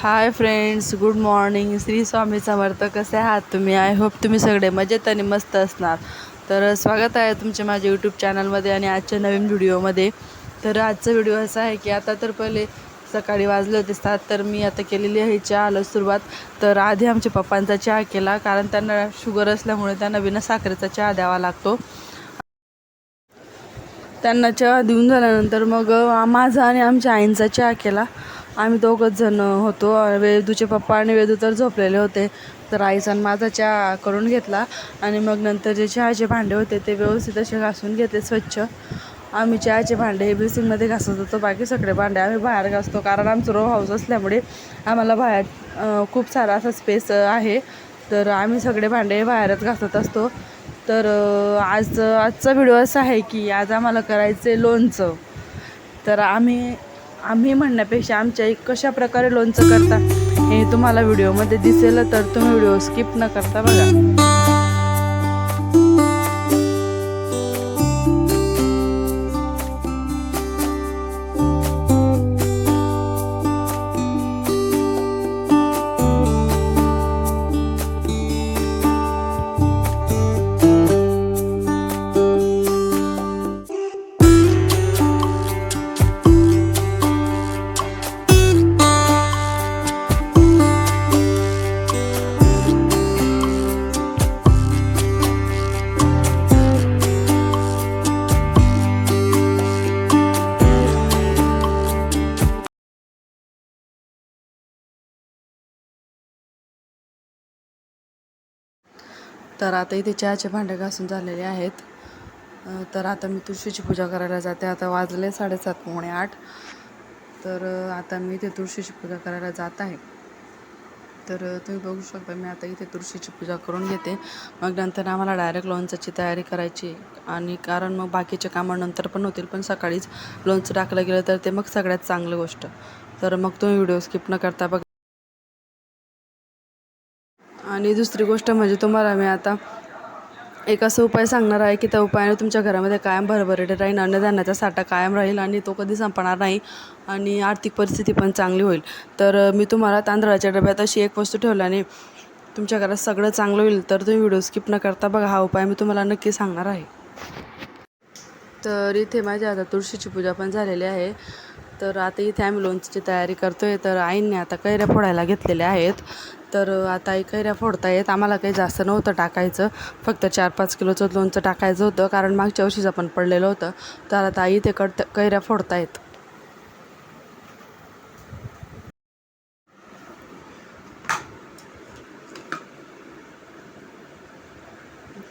Hi friends good morning Shri Swami Samarth कसे आहात तुम्ही? आय होप तुम्ही सगळे मजेत आणि मस्त असणार. तर स्वागत आहे तुमचे माझ्या यूट्यूब चॅनलमध्ये आणि आजच्या नवीन व्हिडिओमध्ये तर आजचा व्हिडिओ असा आहे की आता तर पहिले सकाळी वाजले होते सात तर मी आता केलेली आहे चहाला सुरुवात. तर आधी आमच्या पप्पांचा चहा केला कारण त्यांना शुगर असल्यामुळे त्यांना बिना साखरेचा चहा द्यावा लागतो. त्यांना चहा देऊन झाल्यानंतर मग माझा आणि आमच्या आईंचा चहा केला. आम्ही दोघंच जण होतो. वेदूचे पप्पा आणि वेदू तर झोपलेले होते. तर आईचा आणि माझा चहा करून घेतला आणि मग नंतर जे चहाचे भांडे होते ते व्यवस्थित असे घासून घेतले स्वच्छ. आम्ही चहाचे भांडे हे बेसिनमध्ये घासत होतो. बाकी सगळे भांडे आम्ही बाहेर घासतो. कारण आमचं रो हाऊस असल्यामुळे आम्हाला बाहेर खूप सारा असा स्पेस आहे. तर आम्ही सगळे भांडे बाहेरच घासत असतो. तर आज आजचा व्हिडिओ असा आहे की आज आम्हाला करायचं आहे लोणचं. तर आम्ही आम्ही म्हणण्यापेक्षा आमच्या आई कशा प्रकारे लोणचं करता हे तुम्हाला व्हिडिओमध्ये दिसेल तर तुम्ही व्हिडिओ स्किप न करता बघा. तर आता इथे चहाचे भांडे घासून झालेले आहेत. तर आता मी तुळशीची पूजा करायला जाते. आता वाजले साडेसात पावणे आठ. तर आता मी इथे तुळशीची पूजा करायला जात आहे. तर तुम्ही बघू शकता मी आता इथे तुळशीची पूजा करून घेते. मग नंतर आम्हाला डायरेक्ट लोणचाची तयारी करायची. आहे. आणि कारण मग बाकीचे कामं नंतर पण होतील पण सकाळीच लोणचं टाकलं गेलं तर ते मग सगळ्यात चांगली गोष्ट. तर मग तुम्ही व्हिडिओ स्किप न करता बघा. आणि दुसरी गोष्ट म्हणजे तुम्हाला मी आता एक असं उपाय सांगणार आहे की त्या उपायाने तुमच्या घरामध्ये कायम भरभरेट राहील अन्नधान्याचा साठा कायम राहील आणि तो कधी संपणार नाही आणि आर्थिक परिस्थिती पण चांगली होईल. तर मी तुम्हाला तांदळाच्या डब्यात अशी एक वस्तू ठेवल्याने तुमच्या घरात सगळं चांगलं होईल तर तुम्ही व्हिडिओ स्किप न करता बघा हा उपाय मी तुम्हाला नक्की सांगणार आहे. तर इथे माझी आता तुळशीची पूजा पण झालेली आहे. तर आता इथे आम्ही लोणचीची तयारी करतो आहे तर आईंनी आता कैऱ्या फोडायला घेतलेल्या आहेत. तर आता आई कैऱ्या फोडतायत. आम्हाला काही जास्त नव्हतं टाकायचं. फक्त चार पाच किलोचं लोणचं टाकायचं होतं. कारण मागच्या वर्षीचं पण पडलेलं होतं. तर आता आई इथे कट कैऱ्या फोडतायत.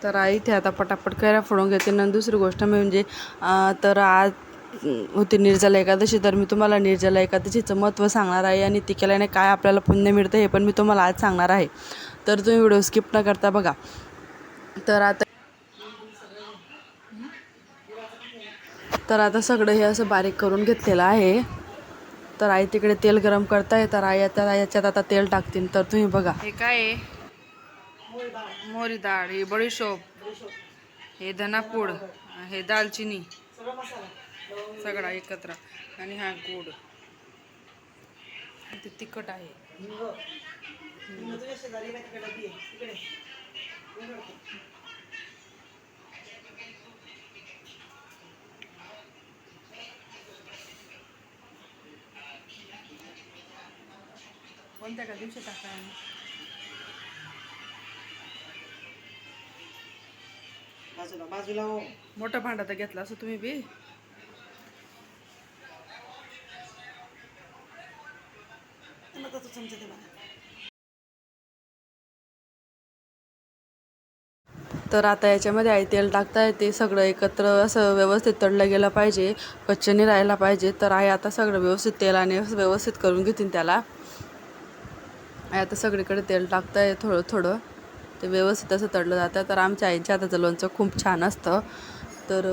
तर आई इथे आता पटापट कैऱ्या फोडून घेते. आणि दुसरी गोष्ट म्हणजे तर आज होती निर्जला एकादशी तर मी तुम्हाला निर्जला एकादशीचं महत्त्व सांगणार आहे आणि ती केल्याने काय आपल्याला पुण्य मिळतं हे पण मी तुम्हाला आज सांगणार आहे. तर तुम्ही व्हिडिओ स्किप न करता बघा. तर आता तर आता सगळं हे असं बारीक करून घेतलेलं आहे. तर आई तिकडे तेल गरम करताय तर आई आता याच्यात आता तेल टाकतील. तर तुम्ही बघा. हे काय मोरी डाळ हे बडीशोप हे धनापूड हे दालचिनी. सगळा एकत्र. आणि हा गोड. ते तिखट आहे. कोणत्या का दिवशी टाका बाजूला बाजूला हो. मोठा भांडा तर घेतला असं तुम्ही बी? समजते मला तर आता याच्यामध्ये आई तेल टाकताय ते सगळं एकत्र असं व्यवस्थित तळलं गेलं पाहिजे कच्चनी राहायला पाहिजे. तर आई आता सगळं व्यवस्थित तेलाने व्यवस्थित करून घेतील त्याला. आई आता सगळीकडे तेल टाकताय थोडं थोडं. ते व्यवस्थित असं तळलं जातं. तर आमच्या आईच्या हाताचं लोणचं खूप छान असतं. तर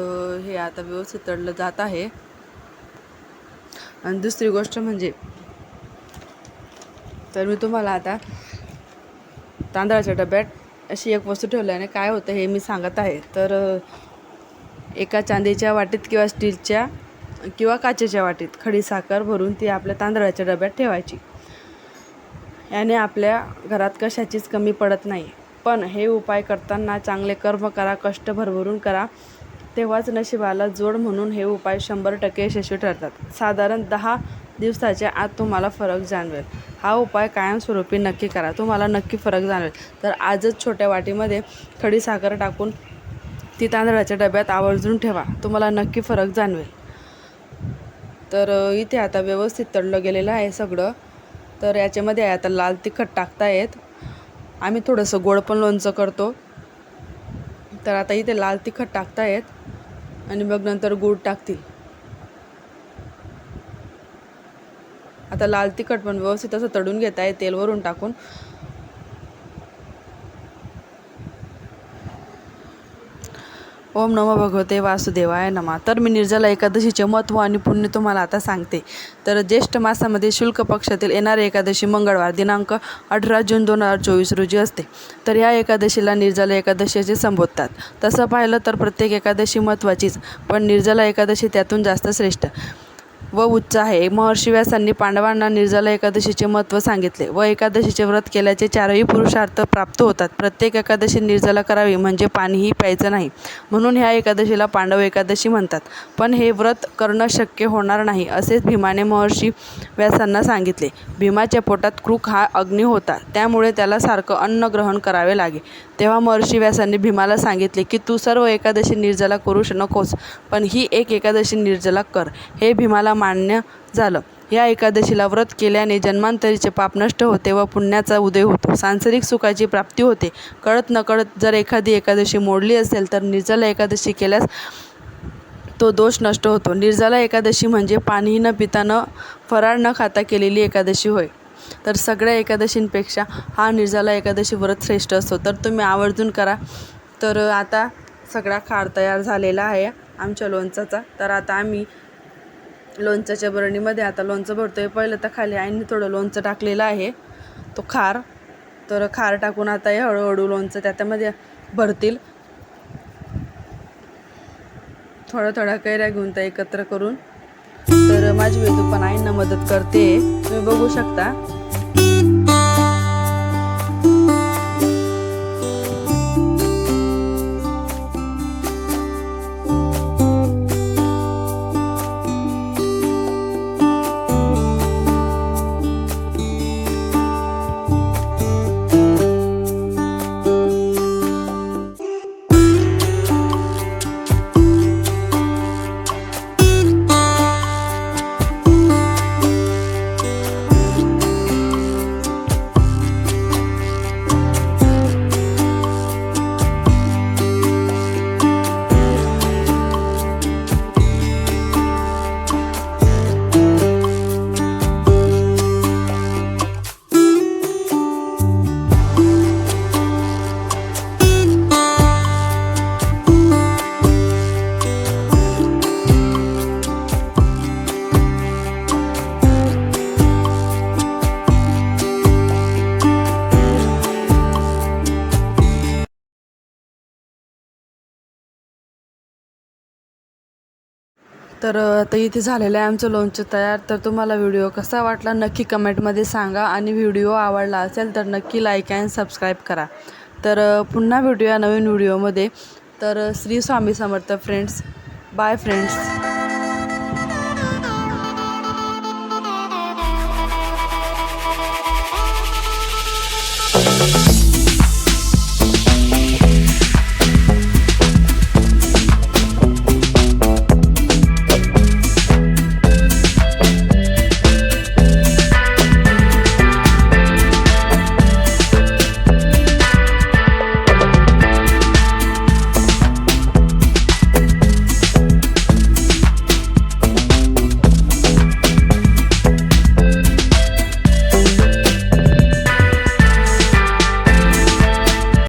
हे आता व्यवस्थित तळलं जात आहे. आणि दुसरी गोष्ट म्हणजे तर मी तुम्हाला आता तांदळाच्या डब्यात अशी एक वस्तू ठेवल्याने काय होतं हे मी सांगत आहे. तर एका चांदीच्या वाटीत किंवा स्टीलच्या किंवा काचेच्या वाटीत खडी साखर भरून ती आपल्या तांदळाच्या डब्यात ठेवायची. याने आपल्या घरात कशाचीच कमी पडत नाही. पण हे उपाय करताना चांगले कर्म करा कष्ट भरभरून करा. तेव्हाच नशिबाला जोड म्हणून हे उपाय शंभर टक्के यशस्वी ठरतात. साधारण दहा दिवसाच्या आत तुम्हाला फरक जाणवेल. हा उपाय कायमस्वरूपी नक्की करा. तुम्हाला नक्की फरक जाणवेल. तर आजच छोट्या वाटीमध्ये खडी साखर टाकून ती तांदळाच्या डब्यात आवर्जून ठेवा. तुम्हाला नक्की फरक जाणवेल. तर इथे आता व्यवस्थित तळलं गेलेलं आहे सगळं. तर याच्यामध्ये आहे आता लाल तिखट टाकतायत. आम्ही थोडंसं गोड पण लोणचं करतो. तर आता इथे लाल तिखट टाकतायत. आणि मग नंतर गूळ टाकतील. आता लाल तिखट पण व्यवस्थित असं तडून घेत आहे तेल वरून टाकून. ओम नमो भगवते वासुदेवाय नमा. तर मी निर्जला एकादशीचे महत्त्व आणि पुण्य तुम्हाला आता सांगते. तर ज्येष्ठ मासामध्ये शुल्क पक्षातील येणारी एकादशी मंगळवार दिनांक अठरा जून दोन हजार चोवीस रोजी असते. तर या एकादशीला निर्जला एकादशी असे संबोधतात. तसं पाहिलं तर प्रत्येक एकादशी महत्त्वाचीच पण निर्जला एकादशी त्यातून जास्त श्रेष्ठ. व उच्च आहे. महर्षी व्यासांनी पांडवांना निर्जला एकादशीचे महत्त्व सांगितले व एकादशीचे व्रत केल्याचे चारही पुरुषार्थ प्राप्त होतात. प्रत्येक एकादशी निर्जला करावी म्हणजे पाणीही प्यायचं नाही. म्हणून ह्या एकादशीला पांडव एकादशी म्हणतात. पण हे व्रत करणं शक्य होणार नाही असेच भीमाने महर्षी व्यासांना सांगितले. भीमाच्या पोटात क्रूक हा अग्नी होता. त्यामुळे त्याला सारखं अन्न ग्रहण करावे लागे. तेव्हा महर्षी व्यासांनी भीमाला सांगितले की तू सर्व एकादशी निर्जला करू नकोस पण ही एक एकादशी निर्जला कर हे भीमाला मान्य झालं. या एकादशीला व्रत केल्याने जन्मांतरीचे पाप नष्ट होते व पुण्याचा उदय होतो. सांसारिक सुखाची प्राप्ती होते. कळत नकळत जर एखादी एकादशी मोडली असेल तर निर्जला एकादशी केल्यास तो दोष नष्ट होतो. निर्जला एकादशी म्हणजे पाणी न पिता न फराळ न खाता केलेली एकादशी होय. तर सगळ्या एकादशींपेक्षा हा निर्जला एकादशी व्रत श्रेष्ठ असतो. तर तुम्ही आवर्जून करा. तर आता सगळा खार तयार झालेला आहे आमच्या लोणचाचा तर आता आम्ही लोणच्याच्या बरणीमध्ये आता लोणचं भरतो आहे पहिलं तर खाली आईने थोडं लोणचं टाकलेलं आहे तो खार. तर खार टाकून आता हे हळूहळू लोणचं त्याच्यामध्ये भरतील. थोडं थोडा कैऱ्या घेऊन त्या एकत्र करून. माझी वेदू पण आईंना मदत करते. तुम्ही बघू शकता. तर आता इथे झालेलं आहे आमचं लोणचं तयार. तर तुम्हाला व्हिडिओ कसा वाटला नक्की कमेंटमध्ये सांगा आणि व्हिडिओ आवडला असेल तर नक्की लाईक अँड सबस्क्राईब करा. तर पुन्हा भेटूया नवीन व्हिडिओमध्ये. तर Shri Swami Samarth friends bye friends